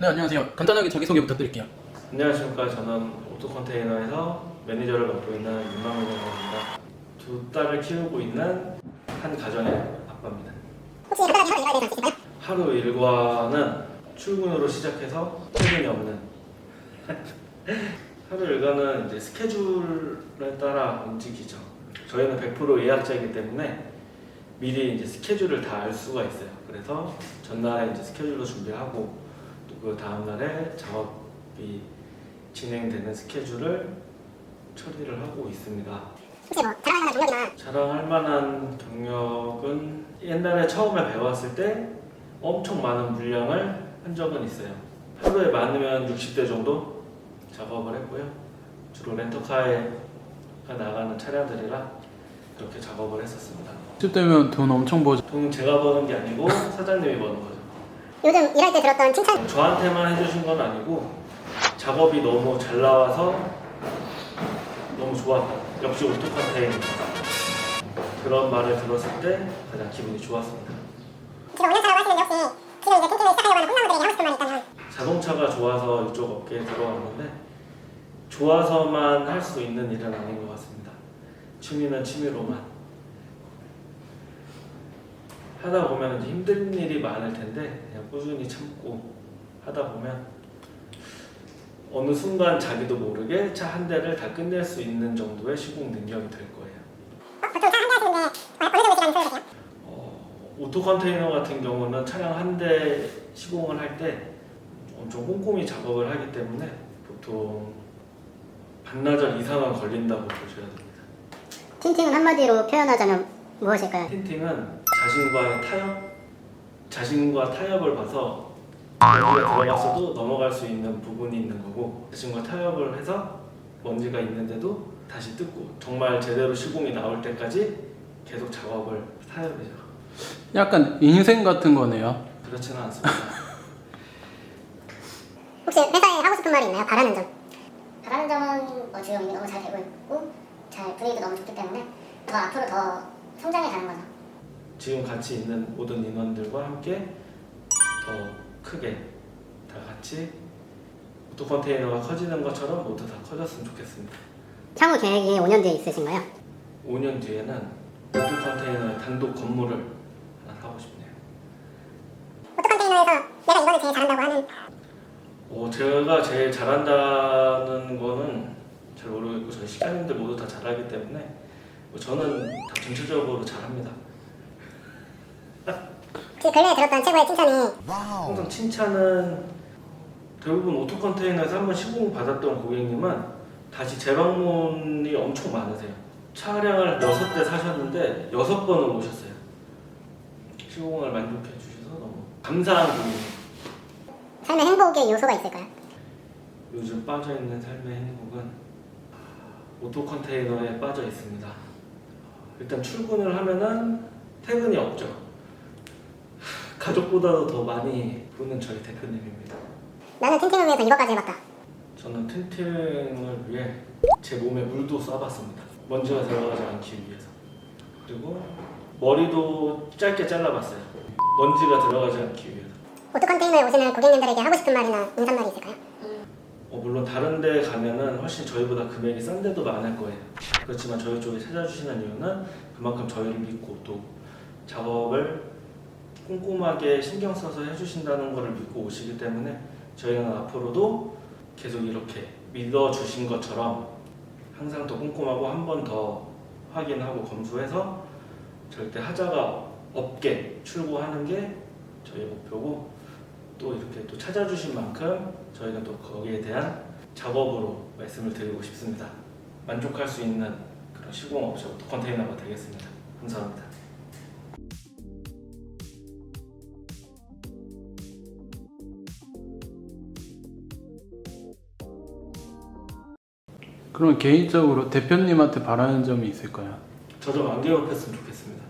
네 안녕하세요. 간단하게 자기소개 부탁드릴게요. 안녕하십니까. 저는 오토 컨테이너에서 매니저를 맡고 있는 윤망민입니다. 두 딸을 키우고 있는 한 가정의 아빠입니다. 혹시 간단하게 하루 일과에 대해서 있을까요? 하루 일과는 출근으로 시작해서 퇴근이 없는 하루 일과는 이제 스케줄에 따라 움직이죠. 저희는 100% 예약자이기 때문에 미리 이제 스케줄을 다 알 수가 있어요. 그래서 전날에 이제 스케줄로 준비하고 또 그 다음 날에 작업이 진행되는 스케줄을 처리를 하고 있습니다. 뭐 자랑할 만한 경력은 옛날에 처음에 배웠을 때 엄청 많은 물량을 한 적은 있어요. 하루에 많으면 60대 정도 작업을 했고요. 주로 렌터카에 나가는 차량들이라 그렇게 작업을 했었습니다. 10대면 돈 엄청 버죠. 돈은 제가 버는 게 아니고 사장님이 버는 거죠. 요즘 일할 때 들었던 칭찬 저한테만 해주신 건 아니고 작업이 너무 잘 나와서 너무 좋았다. 역시 오토카테인 그런 말을 들었을 때 가장 기분이 좋았습니다. 지금 5년 차라고 하시는데 혹시 지금 이제 틴팅을 시작하려고 하는 홈런들에게 하고 싶은 말이 있다면 자동차가 좋아서 이쪽 업계에 들어왔는데 좋아서만 할 수 있는 일은 아닌 것 같습니다. 취미는 취미로만 하다 보면 이제 힘든 일이 많을 텐데 그냥 꾸준히 참고 하다 보면 어느 순간 자기도 모르게 차 한 대를 다 끝낼 수 있는 정도의 시공 능력이 될 거예요. 어, 보통 차한대 하시는데 어느 정도 시간이 소요되세요? 어, 오토 컨테이너 같은 경우는 차량 한 대 시공을 할 때 엄청 꼼꼼히 작업을 하기 때문에 보통 반나절 이상은 걸린다고 보셔야 됩니다. 틴팅은 한마디로 표현하자면 무엇일까요? 틴팅은 자신과의 타협, 자신과 타협을 봐서 먼지가 들어갔어도 넘어갈 수 있는 부분이 있는 거고 자신과 타협을 해서 먼지가 있는데도 다시 뜯고 정말 제대로 시공이 나올 때까지 계속 작업을 타협이죠. 약간 인생 같은 거네요. 그렇지는 않습니다. 혹시 회사에 하고 싶은 말이 있나요? 바라는 점 바라는 점은 뭐 지금 너무 잘 되고 있고 잘 분위기도 너무 좋기 때문에 더 앞으로 더 성장해 가는 거죠 지금 같이 있는 모든 인원들과 함께 더 크게 다 같이 오토 컨테이너가 커지는 것처럼 모두 다 커졌으면 좋겠습니다. 향후 계획이 5년 뒤에 있으신가요? 5년 뒤에는 오토 컨테이너의 단독 건물을 하나 사고 싶네요. 오토 컨테이너에서 내가 이거는 제일 잘한다고 하는 어, 제가 제일 잘한다는 거는 잘 모르겠고 저희 식장님들 모두 다 잘하기 때문에 뭐 저는 다 전체적으로 잘합니다. 혹시 근래에 들었던 최고의 칭찬이 항상 칭찬은 대부분 오토 컨테이너에서 한번 시공 받았던 고객님은 다시 재방문이 엄청 많으세요. 차량을 여섯 대 사셨는데 여섯 번을 오셨어요. 시공을 만족해 주셔서 너무 감사한 고객님. 삶의 행복의 요소가 있을까요? 요즘 빠져 있는 삶의 행복은 오토 컨테이너에 빠져 있습니다. 일단 출근을 하면은 퇴근이 없죠. 가족보다도 더 많이 보는 저희 대표님입니다. 나는 틴팅을 위해서 이거까지 해봤다 저는 틴팅을 위해 제 몸에 물도 쏴봤습니다. 먼지가 들어가지 않기 위해서. 그리고 머리도 짧게 잘라봤어요. 먼지가 들어가지 않기 위해서. 오토 컨테이너에 오시는 고객님들에게 하고 싶은 말이나 인사말이 있을까요? 어, 물론 다른 데 가면은 훨씬 저희보다 금액이 싼 데도 많을 거예요. 그렇지만 저희 쪽에 찾아주시는 이유는 그만큼 저희를 믿고 또 작업을 꼼꼼하게 신경 써서 해주신다는 것을 믿고 오시기 때문에 저희는 앞으로도 계속 이렇게 믿어주신 것처럼 항상 더 꼼꼼하고 한 번 더 확인하고 검수해서 절대 하자가 없게 출고하는 게 저희 목표고 또 이렇게 또 찾아주신 만큼 저희는 또 거기에 대한 작업으로 말씀을 드리고 싶습니다. 만족할 수 있는 그런 시공업체 오토 컨테이너가 되겠습니다. 감사합니다. 그럼 개인적으로 대표님한테 바라는 점이 있을까요? 저 좀 안 괴롭혔으면 좋겠습니다.